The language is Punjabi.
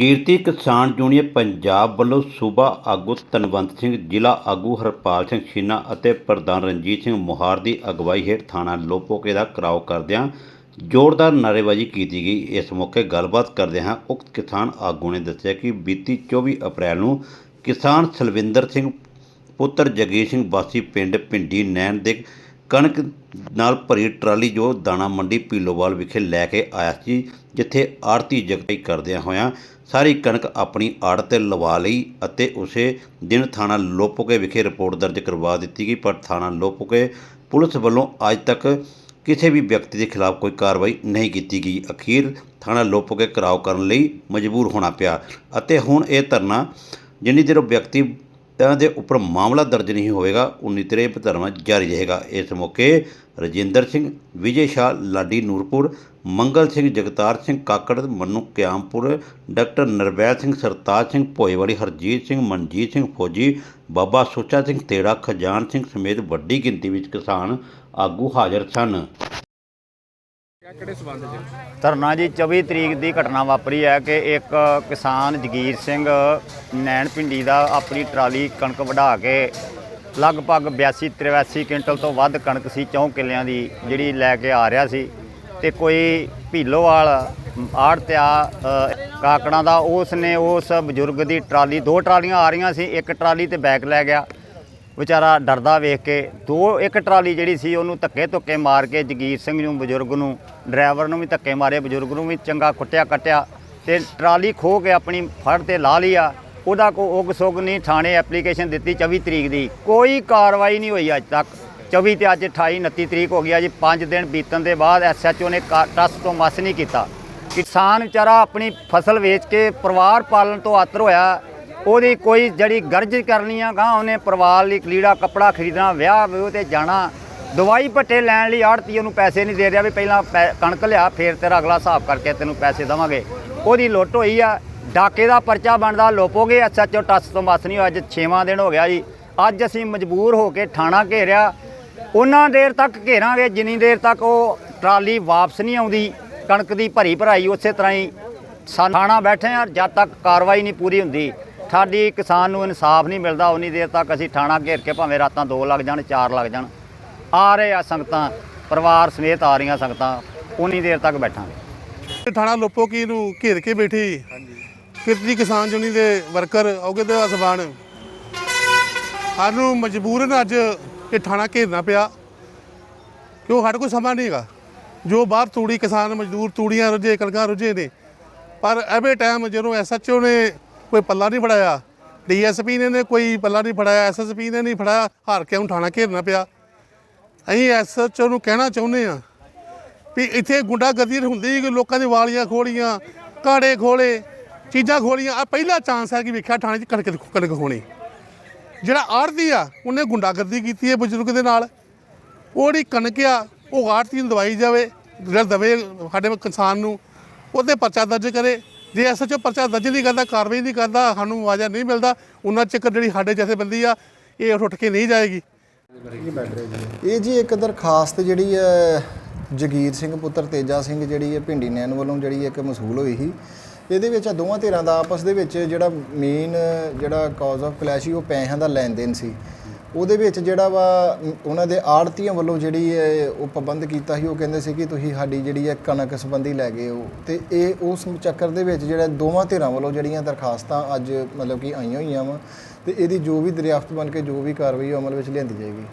ਕਿਰਤੀ ਕਿਸਾਨ ਯੂਨੀਅਨ ਪੰਜਾਬ ਵੱਲੋਂ ਸੂਬਾ ਆਗੂ ਤਨਵੰਤ ਸਿੰਘ, ਜ਼ਿਲ੍ਹਾ ਆਗੂ ਹਰਪਾਲ ਸਿੰਘ ਛੀਨਾ ਅਤੇ ਪ੍ਰਧਾਨ ਰਣਜੀਤ ਸਿੰਘ ਮੁਹਾਰ ਦੀ ਅਗਵਾਈ ਹੇਠ ਥਾਣਾ ਲੋਪੋਕੇ ਦਾ ਘਿਰਾਓ ਕਰਦਿਆਂ ਜ਼ੋਰਦਾਰ ਨਾਅਰੇਬਾਜ਼ੀ ਕੀਤੀ ਗਈ। ਇਸ ਮੌਕੇ ਗੱਲਬਾਤ ਕਰਦਿਆਂ ਹਾਂ ਉਕਤ ਕਿਸਾਨ ਆਗੂ ਨੇ ਦੱਸਿਆ ਕਿ ਬੀਤੀ 24 ਅਪ੍ਰੈਲ ਨੂੰ ਕਿਸਾਨ ਸਲਵਿੰਦਰ ਸਿੰਘ, ਪੁੱਤਰ ਜਗੀਰ ਸਿੰਘ ਵਾਸੀ ਪਿੰਡ ਪਿੰਡੀ ਨੈਣ ਦੇ ਕਣਕ ਨਾਲ ਭਰੀ ਟਰਾਲੀ ਜੋ ਦਾਣਾ ਮੰਡੀ ਪੀਲੋਵਾਲ ਵਿਖੇ ਲੈ ਕੇ ਆਇਆ ਸੀ, ਜਿੱਥੇ ਆੜਤੀ ਜਗਤਾਈ ਕਰਦਿਆਂ ਹੋਇਆਂ ਸਾਰੀ ਕਣਕ ਆਪਣੀ ਆੜ ਤੇ ਲਵਾ ਲਈ ਅਤੇ ਉਸੇ ਦਿਨ ਥਾਣਾ ਲੋਪੋਕੇ ਵਿਖੇ ਰਿਪੋਰਟ ਦਰਜ ਕਰਵਾ ਦਿੱਤੀ ਗਈ, ਪਰ ਥਾਣਾ ਲੋਪੋਕੇ ਪੁਲਿਸ ਵੱਲੋਂ ਅੱਜ ਤੱਕ ਕਿਸੇ ਵੀ ਵਿਅਕਤੀ ਦੇ ਖਿਲਾਫ ਕੋਈ ਕਾਰਵਾਈ ਨਹੀਂ ਕੀਤੀ ਗਈ। ਅਖੀਰ ਥਾਣਾ ਲੋਪੋਕੇ ਘਿਰਾਓ ਕਰਨ ਲਈ ਮਜਬੂਰ ਹੋਣਾ ਪਿਆ ਅਤੇ ਹੁਣ ਇਹ ਧਰਨਾ ਜਿੰਨੀ ਦੇਰ ਉਹ ਵਿਅਕਤੀ ਤਾਂ ਦੇ ਉੱਪਰ ਮਾਮਲਾ ਦਰਜ ਨਹੀਂ ਹੋਵੇਗਾ, ਉਨੀ ਦੇਰ ਇਹ ਧਰਨਾ ਜਾਰੀ ਰਹੇਗਾ। ਇਸ ਮੌਕੇ ਰਜਿੰਦਰ ਸਿੰਘ, ਵਿਜੇ ਸ਼ਾਹ, ਲਾਡੀ ਨੂਰਪੁਰ ਮੰਗਲ ਸਿੰਘ ਜਗਤਾਰ ਸਿੰਘ ਕਾਕੜ ਮੰਨੂ ਕਿਆਮਪੁਰ ਡਾਕਟਰ ਨਰਵੈਲ ਸਿੰਘ ਸਰਤਾਜ ਸਿੰਘ ਭੋਏਵਾਲੀ ਹਰਜੀਤ ਸਿੰਘ ਮਨਜੀਤ ਸਿੰਘ ਫੌਜੀ ਬਾਬਾ ਸੁੱਚਾ ਸਿੰਘ ਤੇੜਾ ਖਜਾਨ ਸਿੰਘ ਸਮੇਤ ਵੱਡੀ ਗਿਣਤੀ ਵਿੱਚ ਕਿਸਾਨ ਆਗੂ ਹਾਜ਼ਰ ਸਨ। ਕਿਹੜੇ ਸਬੰਧ ਚ? ਧਰਨਾ ਜੀ 24 ਤਰੀਕ ਦੀ ਘਟਨਾ ਵਾਪਰੀ ਹੈ ਕਿ ਇੱਕ ਕਿਸਾਨ ਜਗੀਰ ਸਿੰਘ ਨੈਣ ਪਿੰਡੀ ਦਾ ਆਪਣੀ ਟਰਾਲੀ ਕਣਕ ਵਢਾ ਕੇ ਲਗਭਗ 82 83 ਕੁਇੰਟਲ ਤੋਂ ਵੱਧ ਕਣਕ ਸੀ ਚੌਂ ਕਿੱਲਿਆਂ ਦੀ ਜਿਹੜੀ ਲੈ ਕੇ ਆ ਰਿਹਾ ਸੀ। ਤੇ ਕੋਈ ਭੀਲੋਵਾਲ, ਆੜਤਿਆ ਕਾਕੜਾਂ ਦਾ ਉਸ ਨੇ ਉਸ ਬਜ਼ੁਰਗ ਦੀ ਟਰਾਲੀ, ਦੋ ਟਰਾਲੀਆਂ ਆ ਰਹੀਆਂ ਸੀ, ਇੱਕ ਟਰਾਲੀ ਤੇ ਬੈਕ ਲੈ ਗਿਆ। ਵਿਚਾਰਾ ਡਰਦਾ ਵੇਖ ਕੇ, ਦੋ, ਇੱਕ ਟਰਾਲੀ ਜਿਹੜੀ ਸੀ ਉਹਨੂੰ ਧੱਕੇ ਧੁੱਕੇ ਮਾਰ ਕੇ ਜਗੀਰ ਸਿੰਘ ਨੂੰ, ਬਜ਼ੁਰਗ ਨੂੰ, ਡਰਾਈਵਰ ਨੂੰ ਵੀ ਧੱਕੇ ਮਾਰੇ, ਬਜ਼ੁਰਗ ਨੂੰ ਵੀ ਚੰਗਾ ਕੁੱਟਿਆ, ਕੱਟਿਆ ਤੇ ਟਰਾਲੀ ਖੋ ਕੇ ਆਪਣੀ ਫੜ ਤੇ ਲਾ ਲਿਆ। ਉਹਦਾ ਕੋ ਉਗ ਸੁਗ ਨਹੀਂ, ਥਾਣੇ ਐਪਲੀਕੇਸ਼ਨ ਦਿੱਤੀ 24 ਤਰੀਕ ਦੀ। ਕੋਈ ਕਾਰਵਾਈ ਨਹੀਂ ਹੋਈ ਅੱਜ ਤੱਕ। 24 ਤੇ ਅੱਜ 28 29 ਤਰੀਕ ਹੋ ਗਿਆ ਜੀ 5 ਦਿਨ ਬੀਤਣ ਦੇ ਬਾਅਦ ਐਸਐਚਓ ਨੇ ਕਾ- ਟੱਸ ਤੋਂ ਮਸ ਨਹੀਂ ਕੀਤਾ। ਕਿਸਾਨ ਵਿਚਾਰਾ ਆਪਣੀ ਫਸਲ ਵੇਚ ਕੇ ਪਰਿਵਾਰ ਪਾਲਣ ਤੋਂ ਆਤਰ ਹੋਇਆ। ਉਹਦੀ ਕੋਈ ਜਿਹੜੀ ਗਰਜ ਕਰਨੀ ਆ ਗਾਂ ਉਹਨੇ ਪਰਿਵਾਰ ਲਈ ਕਲੀੜਾ ਕੱਪੜਾ ਖਰੀਦਣਾ, ਵਿਆਹ ਵਿਊਹ ਤੇ ਜਾਣਾ। ਦਵਾਈ ਭੱਟੇ ਲੈਣ ਲਈ ਆੜਤੀ ਉਹਨੂੰ ਪੈਸੇ ਨਹੀਂ ਦੇ ਰਿਹਾ ਵੀ ਪਹਿਲਾਂ ਪੈ- ਕਣਕ ਲਿਆ, ਫੇਰ ਤੇਰਾ ਅਗਲਾ ਹਿਸਾਬ ਕਰਕੇ ਤੈਨੂੰ ਪੈਸੇ ਦੇਵਾਂਗੇ। ਉਹਦੀ ਲੁੱਟ ਹੋਈ ਆ। ਡਾਕੇ ਦਾ ਪਰਚਾ ਬਣਦਾ ਲੋਪੋਗੇ ਐਸਐਚਓ ਟੱਸ ਤੋਂ ਮਸ ਨਹੀਂ ਹੋਇਆ, ਅੱਜ 6ਵਾਂ ਦਿਨ ਹੋ ਗਿਆ ਜੀ। ਅੱਜ ਅਸੀਂ ਮਜਬੂਰ ਹੋ ਕੇ ਥਾਣਾ ਘੇਰਿਆ। ਉਹਨਾਂ ਦੇਰ ਤੱਕ ਘੇਰਾਂਗੇ ਜਿੰਨੀ ਦੇਰ ਤੱਕ ਉਹ ਟਰਾਲੀ ਵਾਪਸ ਨਹੀਂ ਆਉਂਦੀ ਕਣਕ ਦੀ ਭਰੀ ਭਰਾਈ ਉਸੇ ਤਰ੍ਹਾਂ ਹੀ ਸਾ- ਥਾਣਾ ਬੈਠੇ ਆ ਜਦ ਤੱਕ ਕਾਰਵਾਈ ਨਹੀਂ ਪੂਰੀ ਹੁੰਦੀ ਸਾਡੀ ਕਿਸਾਨ ਨੂੰ ਇਨਸਾਫ ਨਹੀਂ ਮਿਲਦਾ ਉਨੀ ਦੇਰ ਤੱਕ ਅਸੀਂ ਥਾਣਾ ਘੇਰ ਕੇ ਭਾਵੇਂ ਰਾਤਾਂ 2 ਲੱਗ ਜਾਣ 4 ਲੱਗ ਜਾਣ। ਆ ਰਹੇ ਆ ਸੰਗਤਾਂ ਪਰਿਵਾਰ ਸਮੇਤ ਆ ਰਹੀਆਂ ਸੰਗਤਾਂ ਉਨੀ ਦੇਰ ਤੱਕ ਬੈਠਾਂਗੇ। ਤੇ ਥਾਣਾ ਲੋਪੋਕੀ ਨੂੰ ਘੇਰ ਕੇ ਬੈਠੀ? ਕਿਰਤੀ ਕਿਸਾਨ ਯੂਨੀ ਦੇ ਵਰਕਰ ਔਗੇ ਦੇ ਅਸਬਾਨ। ਸਾਨੂੰ ਮਜਬੂਰਨ ਅੱਜ ਇਹ ਥਾਣਾ ਘੇਰਨਾ ਪਿਆ। ਕਿਉਂ? ਸਾਡੇ ਕੋਲ ਸਮਾਂ ਨਹੀਂ ਹੈਗਾ। ਜੋ ਬਾਹਰ ਤੂੜੀ, ਕਿਸਾਨ ਮਜ਼ਦੂਰ ਤੂੜੀਆਂ ਰੁਝੇ, ਕਣਕਾਂ ਰੁਝੇ ਨੇ। ਪਰ ਐਵੇਂ ਟਾਈਮ ਜਦੋਂ ਐਸਐਚਓ ਨੇ ਕੋਈ ਪੱਲਾ ਨਹੀਂ ਫੜਾਇਆ ਡੀਐਸਪੀ ਨੇ ਨੇ ਕੋਈ ਪੱਲਾ ਨਹੀਂ ਫੜਾਇਆ ਐਸਐਸਪੀ ਨੇ ਨਹੀਂ ਫੜਾਇਆ, ਹਾਰ ਕੇ ਹੁਣ ਥਾਣਾ ਘੇਰਨਾ ਪਿਆ। ਅਸੀਂ ਐਸਐਚਓ ਨੂੰ ਕਹਿਣਾ ਚਾਹੁੰਦੇ ਆ ਵੀ ਇੱਥੇ ਗੁੰਡਾਗਰਦੀ ਹੁੰਦੀ ਕਿ ਲੋਕਾਂ ਦੀ ਵਾਲੀਆਂ ਖੋਲੀਆਂ, ਕਾੜੇ ਖੋਲੇ, ਚੀਜ਼ਾਂ ਖੋਲੀਆਂ। ਆ ਪਹਿਲਾ ਚਾਂਸ ਹੈ ਕਿ ਵੇਖਿਆ ਥਾਣੇ 'ਚ ਕਣਕ ਕਣਕ ਹੋਣੀ। ਜਿਹੜਾ ਆੜਤੀ ਆ, ਉਹਨੇ ਗੁੰਡਾਗਰਦੀ ਕੀਤੀ ਹੈ ਬਜ਼ੁਰਗ ਦੇ ਨਾਲ। ਉਹ ਜਿਹੜੀ ਕਣਕ ਆ, ਉਹ ਆੜਤੀ ਨੂੰ ਦਵਾਈ ਜਾਵੇ, ਜਿਹੜਾ ਦਵੇ ਸਾਡੇ ਕਿਸਾਨ ਨੂੰ, ਉਹਦੇ ਪਰਚਾ ਦਰਜ ਕਰੇ। ਜੇ ਐਸਐਚਓ ਪਰਚਾ ਦਰਜ ਨਹੀਂ ਕਰਦਾ, ਕਾਰਵਾਈ ਨਹੀਂ ਕਰਦਾ, ਸਾਨੂੰ ਮੁਆਵਜ਼ਾ ਨਹੀਂ ਮਿਲਦਾ, ਉਹਨਾਂ ਚੱਕਰ ਜਿਹੜੀ ਸਾਡੇ ਜਥੇਬੰਦੀ ਆ, ਇਹ ਉੱਠ ਕੇ ਨਹੀਂ ਜਾਏਗੀ। ਇਹ ਜੀ ਇੱਕ ਦਰਖਾਸਤ ਜਿਹੜੀ ਹੈ ਜਗੀਰ ਸਿੰਘ ਪੁੱਤਰ, ਤੇਜਾ ਸਿੰਘ ਜਿਹੜੀ ਹੈ, ਭਿੰਡੀ ਨੈਣ ਵੱਲੋਂ ਜਿਹੜੀ ਇੱਕ ਮਸੂਲ ਹੋਈ ਸੀ। ਇਹਦੇ ਵਿੱਚ ਆ ਦੋਵਾਂ ਧਿਰਾਂ ਦਾ ਆਪਸ ਦੇ ਵਿੱਚ ਜਿਹੜਾ ਮੇਨ ਜਿਹੜਾ ਕਾਜ਼ ਆਫ ਕਲੈਸ਼ ਸੀ, ਉਹ ਪੈਸਿਆਂ ਦਾ ਲੈਣ ਦੇਣ ਸੀ। ਉਹਦੇ ਵਿੱਚ ਜਿਹੜਾ ਵਾ, ਉਹਨਾਂ ਦੇ ਆੜਤੀਆਂ ਵੱਲੋਂ ਜਿਹੜੀ ਹੈ ਉਹ ਪਾਬੰਦ ਕੀਤਾ ਸੀ, ਉਹ ਕਹਿੰਦੇ ਸੀ ਕਿ ਤੁਸੀਂ ਸਾਡੀ ਜਿਹੜੀ ਹੈ ਕਣਕ ਸੰਬੰਧੀ ਲੈ ਗਏ ਹੋ। ਤੇ ਇਹ ਉਸ ਚੱਕਰ ਦੇ ਵਿੱਚ ਜਿਹੜਾ ਦੋਵਾਂ ਧਿਰਾਂ ਵੱਲੋਂ ਜਿਹੜੀਆਂ ਦਰਖਾਸਤਾਂ ਅੱਜ ਮਤਲਬ ਕਿ ਆਈਆਂ ਹੋਈਆਂ ਵਾ, ਤੇ ਇਹਦੀ ਜੋ ਵੀ ਦਰਿਆਫਤ ਬਣ ਕੇ ਜੋ ਵੀ ਕਾਰਵਾਈ ਉਹ ਅਮਲ ਵਿੱਚ ਲਿਆਂਦੀ ਜਾਏਗੀ।